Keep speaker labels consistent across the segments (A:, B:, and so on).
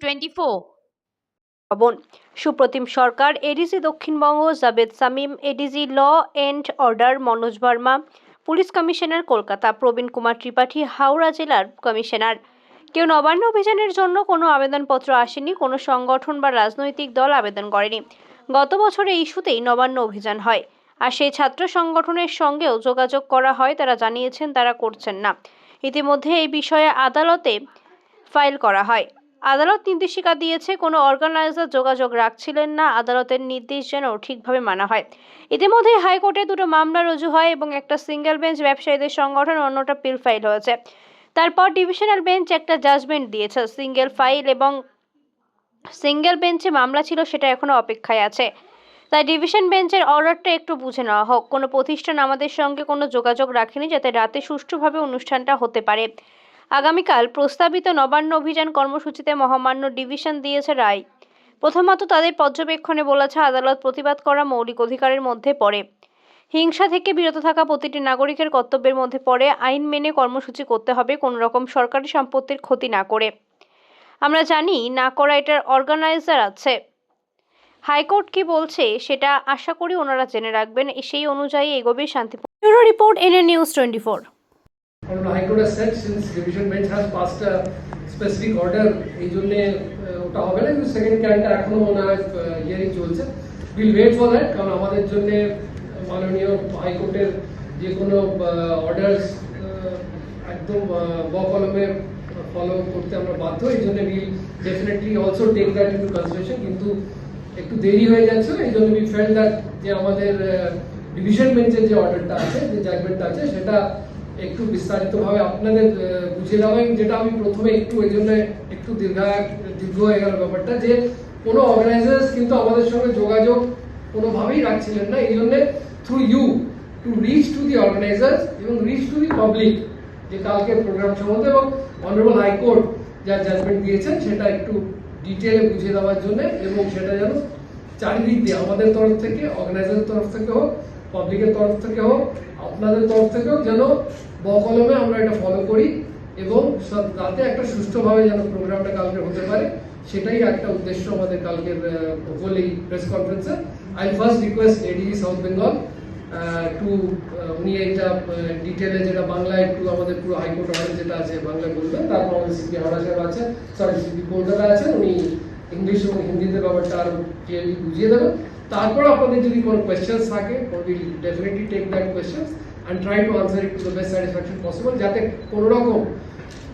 A: Twenty four
B: Supratim Sarkar ADC Dakshinbanga Javed Shamim, ADG law and order, Manoj Verma, police commissioner Kolkata, Praveen Kumar Tripathi, Howrah জেলার commissioner. কেউ নবান্ন অভিযানের জন্য কোনো আবেদনপত্র আসেনি, কোনো সংগঠন বা রাজনৈতিক দল আবেদন করেনি। গত বছর এই ইস্যুতেই নবান্ন অভিযান হয়। আর সেই ছাত্র সংগঠনের সঙ্গেও যোগাযোগ করা হয়, তারা জানিয়েছেন তারা করছেন না। ইতিমধ্যে এই বিষয়ে আদালতে ফাইল করা হয়। আদালত নির্দেশিকা দিয়েছে, কোনো অর্গানাইজার যোগাযোগ রাখছিলেন না, আদালতের নির্দেশ যেন ঠিকভাবে মানা হয়। ইতিমধ্যে হাইকোর্টে দুটো মামলা রুজু হয় এবং একটা সিঙ্গেল বেঞ্চ ব্যবসায়ীদের সংগঠন অন্যটা পিল ফাইল হয়েছে। তারপর ডিভিশনাল বেঞ্চ একটা জাজমেন্ট দিয়েছে, সিঙ্গেল ফাইল এবং সিঙ্গেল বেঞ্চে মামলা ছিল সেটা এখনও অপেক্ষায় আছে। তাই ডিভিশন বেঞ্চের অর্ডারটা একটু বুঝে নেওয়া হোক। কোনো প্রতিষ্ঠান আমাদের সঙ্গে কোনো যোগাযোগ রাখেনি যাতে রাতে সুষ্ঠুভাবে অনুষ্ঠানটা হতে পারে। আগামীকাল প্রস্তাবিত নবান্ন অভিযান কর্মসূচিতে মহামান্য ডিভিশন দিয়েছে রায়। প্রথমত তাদের পর্যবেক্ষণে বলেছে, আদালত প্রতিবাদ করা মৌলিক অধিকারের মধ্যে পড়ে। হিংসা থেকে বিরত থাকা প্রতিটি নাগরিকের কর্তব্যের মধ্যে পড়ে। আইন মেনে কর্মসূচি করতে হবে, কোনো রকম সরকারি সম্পত্তির ক্ষতি না করে। আমরা জানি, না করা এটার অর্গানাইজার আছে। হাইকোর্ট কি বলছে, সেটা আশা করি ওনারা জেনে রাখবেন। সেই অনুযায়ী এগোবে bureau report NA news twenty four.
C: Honorable High Court has said since division bench has passed a specific order, এই জন্য ওটা হবে না, কিন্তু সেকেন্ড ক্যানটা এখনও হয় হিয়ারিং চলছে। উইল ওয়েট ফর দ্যাট কারণ আমাদের জন্য মাননীয় হাইকোর্টের যে কোনো অর্ডার্স একদম ব কলমে ফলো করতে আমরা বাধ্য, এই জন্য will definitely also take that into consideration কিন্তু একটু দেরি হয়ে যাচ্ছে, এই জন্য উই ফেল দ্যাট যে আমাদের ডিভিশন বেঞ্চের যে অর্ডারটা আছে, যে জাজমেন্টটা আছে, সেটা একটু বিস্তারিতভাবে আপনাদের বুঝিয়ে দেওয়া যেটা আমি প্রথমে একটু ওই জন্য একটু দীর্ঘা, দীর্ঘ হয়ে গেল ব্যাপারটা যে, কোনো অর্গানাইজার্স কিন্তু আমাদের সঙ্গে যোগাযোগ কোনোভাবেই রাখছিলেন না। এই জন্য through you to reach to the organizers এবং রিচ টু দি পাবলিক যে কালকে প্রোগ্রাম সম্বন্ধে এবং অনারেবল হাইকোর্ট যা জাজমেন্ট দিয়েছেন, সেটা একটু ডিটেলে বুঝিয়ে দেওয়ার জন্য এবং সেটা যেন চারিদিক দিয়ে আমাদের তরফ থেকে অর্গানাইজারের তরফ থেকে হোক পাবলিকের তরফ থেকে হোক, আপনাদের তরফ থেকেও যেন বকলমে আমরা এটা ফলো করি এবং তাতে একটা সুষ্ঠুভাবে যেন প্রোগ্রামটা কালকে হতে পারে, সেটাই একটা উদ্দেশ্য আমাদের কালকের হোল প্রেস কনফারেন্সে I first request ADG south Bengal to উনি এইটা ডিটেলে যেটা বাংলায় একটু আমাদের পুরো হাইকোর্ট অর্ডার যেটা আছে বাংলায় বলবেন, তারপর আমাদের সিপি হাওড়া সাহেব আছে সরি সিপি কলকাতা আছেন, উনি ইংলিশ এবং হিন্দিতে ব্যাপারটা আরও ক্লিয়ারলি বুঝিয়ে দেবেন। তারপর আপনাদের যদি কোনো কোয়েশ্চেন্স থাকে will definitely take that questions and try to answer it to the best satisfaction possible যাতে কোনো রকম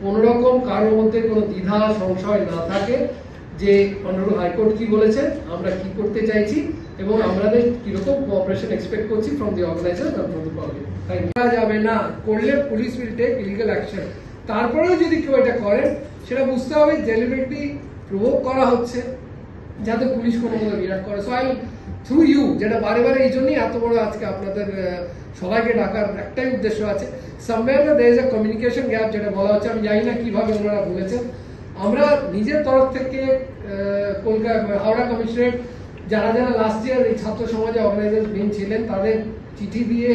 C: কোনো রকম কারোর মধ্যে কোনো দ্বিধা, সংশয় না থাকে যে অনারেবল হাইকোর্ট কি বলেছে, আমরা কি করতে চাইছি, এবং আমাদের কীরকম কোঅপারেশন এক্সপেক্ট করছি from the organiser from the public করা যাবে না, করলে police will take illegal action তারপরেও যদি কেউ এটা করেন, সেটা বুঝতে হবে ডেলিভারিটি প্রভোগ করা হচ্ছে। যাতে পুলিশ কোনো মতো বিরাট করে। সো আই থ্রু ইউ যেটা বারে বারে এই জন্যই এত বড় আজকে আপনাদের সবাইকে ডাকার একটাই উদ্দেশ্য আছে। Somewhere there is communication gap যেটা বলা হচ্ছে, আমি জানি না কীভাবে ওনারা বলেছেন। আমরা নিজের তরফ থেকে কলকাতা হাওড়া কমিশনারেট যারা যারা লাস্ট ইয়ার এই ছাত্র সমাজে অর্গানাইজার মেন ছিলেন, তাদের চিঠি দিয়ে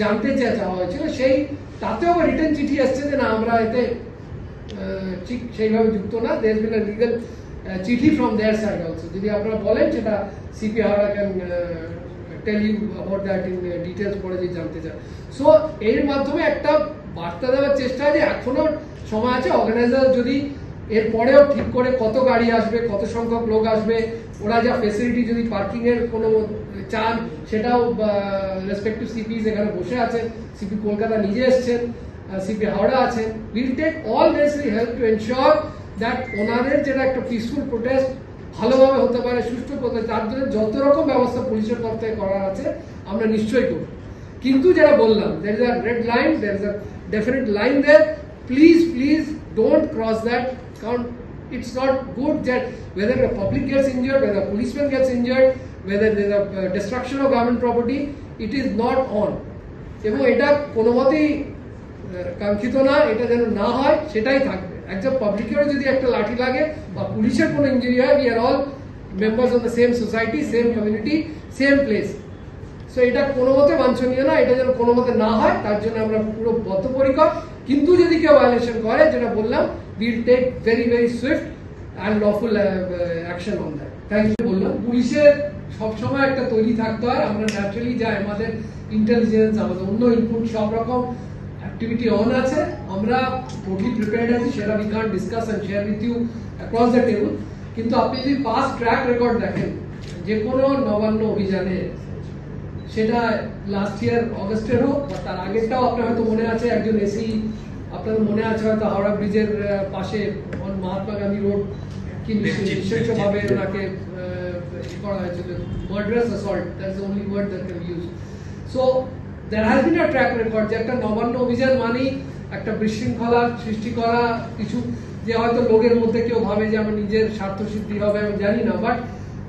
C: জানতে চা চাওয়া হয়েছিল, সেই, তাতেও রিটার্ন চিঠি আসছে যে না, আমরা এতে ঠিক সেইভাবে যুক্ত না। দেশ বিন লিগাল চিঠি ফ্রম দেয়ার সাইড অলসো যদি আপনারা বলেন সেটা CP Howrah can tell you about that in details পরে যদি জানতে চান। সো এর মাধ্যমে একটা বার্তা দেওয়ার চেষ্টা যে এখনও সময় আছে। অর্গানাইজার যদি এর পরেও ঠিক করে কত গাড়ি আসবে, কত সংখ্যক লোক আসবে, ওরা যা ফেসিলিটি যদি পার্কিং এর কোনো চান, সেটাও রেসপেক্টিভ সিপি এখানে বসে আছেন সিপি কলকাতা নিজে এসছেন সিপি হাওড়া আছেন। Will take all necessary help to ensure that ওনাদের যেটা একটা পিসফুল প্রোটেস্ট ভালোভাবে হতে পারে সুষ্ঠু করতে তার জন্য যত রকম ব্যবস্থা পুলিশের তরফ থেকে করার আছে আমরা নিশ্চয়ই করব। কিন্তু যেটা বললাম there is a red line there is a definite line there please please don't cross that কারণ it's not good that whether a public gets injured, whether a policeman gets injured, whether a uh, destruction of government property, it is not on. এবং এটা কোনো মতেই কাঙ্ক্ষিত না এটা যেন না হয় সেটাই থাকবে। একজন পাবলিকেরও যদি একটা লাঠি লাগে, বা পুলিশের কোনো ইঞ্জুরি হয় we are all members of the same society same community same place so এটা কোনো মতে বাঞ্ছনীয় না, এটা যেন কোনো মতে না হয়, তার জন্য আমরা পুরো বদ্ধপরিকর। কিন্তু যদি কেউ ভায়োলেশন করে, যেটা বললাম will take very very swift and lawful action on that you বললাম, পুলিশের সবসময় একটা তৈরি থাকতে হয়, আমরা ন্যাচারালি যাই আমাদের ইন্টেলিজেন্স আমাদের অন্য ইনপুট সব রকম অ্যাক্টিভিটি অন আছে। আমরা টোটালি প্রিপেয়ার্ড আছি। সেটা we can't discuss and share with you across the table কিন্তু আপনি যদি পাস্ট ট্র্যাক রেকর্ড দেখেন যে কোনো নবান্ন অভিযানে সেটা লাস্ট ইয়ার অগস্টের হোক বা তার আগেরটাও আপনার হয়তো মনে আছে একজন এসি আপনাদের মনে আছে হয়তো হাওড়া ব্রিজের আহ, পাশে on মহাত্মা গান্ধী রোড কি
A: নিশ্চিত,
C: নিশ্চিতভাবে
A: নিশ্চিত।
C: ওনাকে আহ, ই করা হয়েছিল। Murderous assault that's the only word that can use so there has been a track record যে একটা নবান্ন অভিযান মানেই একটা বিশৃঙ্খলা সৃষ্টি করা কিছু যে হয়তো লোকের মধ্যে কেউ ভাবে যে আমার নিজের স্বার্থ সিদ্ধি হবে আমি জানি না but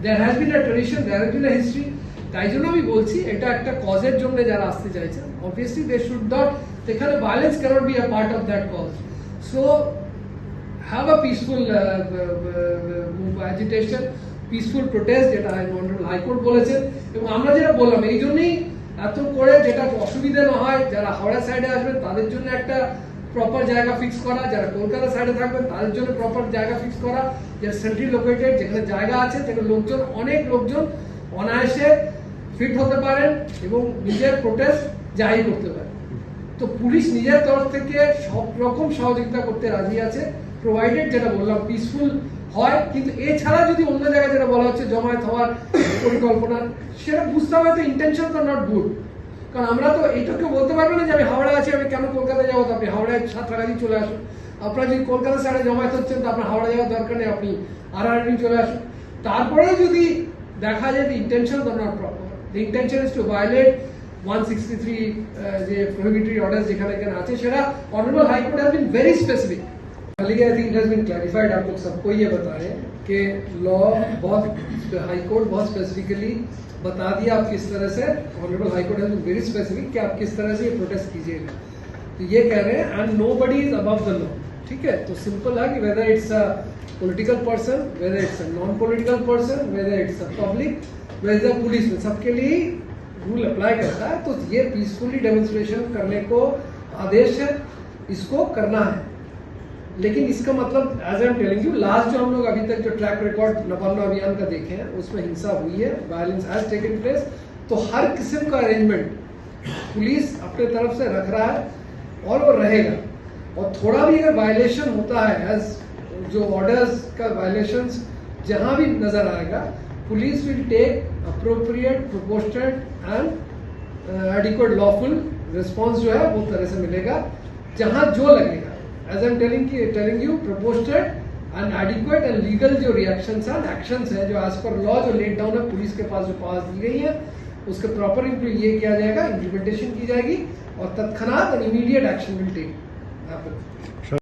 C: there has been a tradition there has been a history তাই জন্য আমি বলছি এটা একটা কজের জন্য যারা আসতে চাইছেন অবভিয়াসলি দে শুড নট এখানে violence cannot be a part of that cause so uh, uh, uh, agitation, peaceful protest যেটা মন্ডল হাইকোর্ট বলেছেন এবং আমরা যেটা বললাম এই জন্যই এত করে যেটা অসুবিধা না হয়, যারা হাওড়া সাইডে আসবেন, তাদের জন্য একটা প্রপার জায়গা ফিক্স করা। যারা কলকাতা সাইডে থাকবেন, তাদের জন্য প্রপার জায়গা ফিক্স করা। যারা সেন্ট্রি লোকেটেড যেখানে জায়গা আছে, সেখানে লোকজন, অনেক লোকজন অনায়াসে ফিট হতে পারেন এবং নিজের প্রোটেস্ট জারি করতে পারেন। তো পুলিশ নিজের তরফ থেকে সব রকম সহযোগিতা করতে রাজি আছে। প্রোভাইডেড যেটা বললাম পিসফুল হয় কিন্তু এছাড়া যদি অন্য জায়গায় যেটা বলা হচ্ছে জমায়েত হওয়ার পরিকল্পনা সেটা বুঝতে হবে তো ইন্টেনশন তো নট গুড কারণ আমরা তো এইটাকে বলতে পারব না যে আমি হাওড়া আছি আমি কেন কলকাতা যাব? তো আপনি হাওড়ায় সাতটাগাছি চলে আসুন। আপনারা যদি কলকাতা সাইডে জমায়েত হচ্ছেন তো আপনার হাওড়া যাওয়ার দরকার নেই আপনি আর চলে আসুন। তারপরেও যদি দেখা যায় the intentions are not proper the intention is to violate 163 uh, যে prohibitory অর্ডার যেখানে এখানে আছে সেটা honorable high court court has been very I think clarified आप लोग सबको ये कि लॉ बहुत हाई कोर्ट बहुत स्पेसिफिकली बता दिया आप किस तरह से honourable high court has very specific कि आप किस तरह से ये प्रोटेस्ट कीजिएगा तो ये कह रहे हैं and nobody is above the law ठीक है? तो सिंपल है कि whether it's a political person whether it's a non political person whether it's a public whether police सबके लिए रूल अप्लाई करता है तो ये पीसफुली डेमोन्स्ट्रेशन करने को आदेश है, इसको करना है। लेकिन इसका मतलब as am telling you last जो हम लोग अभी तक जो ट्रैक रिकॉर्ड नवान्न अभियान का देखे हैं, उसमें हिंसा हुई है वायलेंस हैज़ टेकन प्लेस तो हर किस्म का अरेंजमेंट पुलिस अपने तरफ़ से रख रहा है और वो रहेगा। और थोड़ा भी अगर वायलेशन होता है एज जो ऑर्डर्स का वायलेशन जहाँ भी नज़र आएगा, police will take appropriate proportionate and adequate lawful response जो है, वो तरह से मिलेगा, जहाँ जो लगेगा। As am telling telling you proportionate and adequate and legal जो रिएक्शंस एंड एक्शंस है, जो एज पर लॉ जो लेट डाउन है पुलिस के पास जो पास दी गई है, उसके प्रॉपर ये किया जाएगा इम्प्लीमेंटेशन की जाएगी और तत्क्षणात and immediate action will take